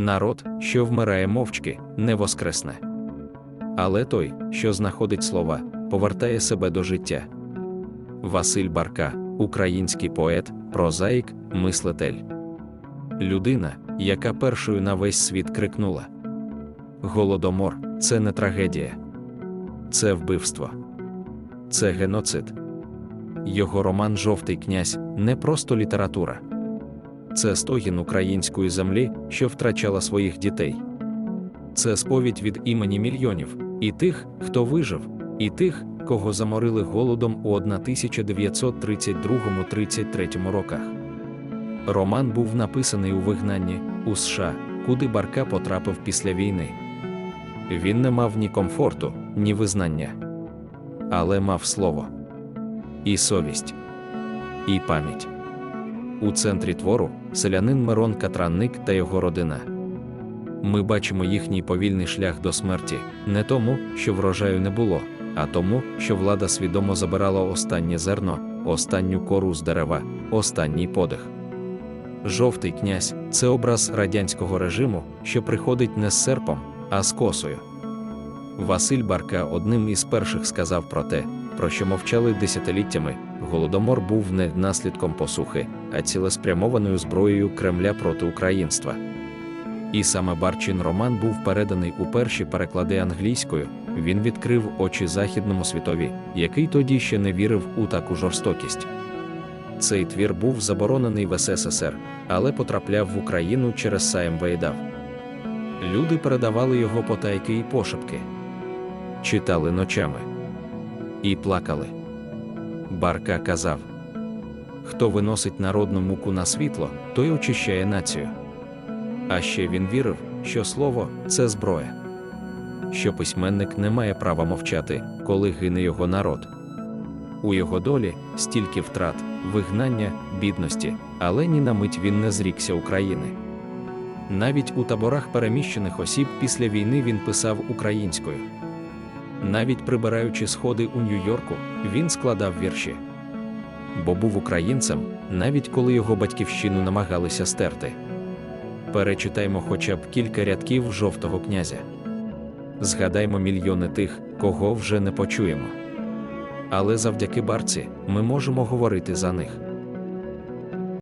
Народ, що вмирає мовчки, не воскресне. Але той, що знаходить слова, повертає себе до життя. Василь Барка, український поет, прозаїк, мислитель. Людина, яка першою на весь світ крикнула: Голодомор це не трагедія, це вбивство, це геноцид. Його роман Жовтий князь не просто література. Це стогін української землі, що втрачала своїх дітей. Це сповідь від імені мільйонів, і тих, хто вижив, і тих, кого заморили голодом у 1932-33 роках. Роман був написаний у вигнанні у США, куди Барка потрапив після війни. Він не мав ні комфорту, ні визнання, але мав слово, і совість, і пам'ять. У центрі твору селянин Мирон Катранник та його родина. Ми бачимо їхній повільний шлях до смерті, не тому, що врожаю не було, а тому, що влада свідомо забирала останнє зерно, останню кору з дерева, останній подих. Жовтий князь це образ радянського режиму, що приходить не з серпом, а з косою. Василь Барка одним із перших сказав про те, про що мовчали десятиліттями, голодомор був не наслідком посухи, а цілеспрямованою зброєю Кремля проти українства. І саме Барчин роман був переданий у перші переклади англійською, він відкрив очі західному світові, який тоді ще не вірив у таку жорстокість. Цей твір був заборонений в СССР, але потрапляв в Україну через Сайм Вейдав. Люди передавали його потайки і пошепки, читали ночами і плакали. Барка казав: Хто виносить народну муку на світло, той очищає націю. А ще він вірив, що слово це зброя, що письменник не має права мовчати, коли гине його народ. У його долі стільки втрат, вигнання, бідності, але ні на мить він не зрікся України. Навіть у таборах переміщених осіб після війни він писав українською. Навіть прибираючи сходи у Нью-Йорку, він складав вірші. Бо був українцем, навіть коли його батьківщину намагалися стерти. Перечитаймо хоча б кілька рядків жовтого князя. Згадаймо мільйони тих, кого вже не почуємо. Але завдяки барці ми можемо говорити за них.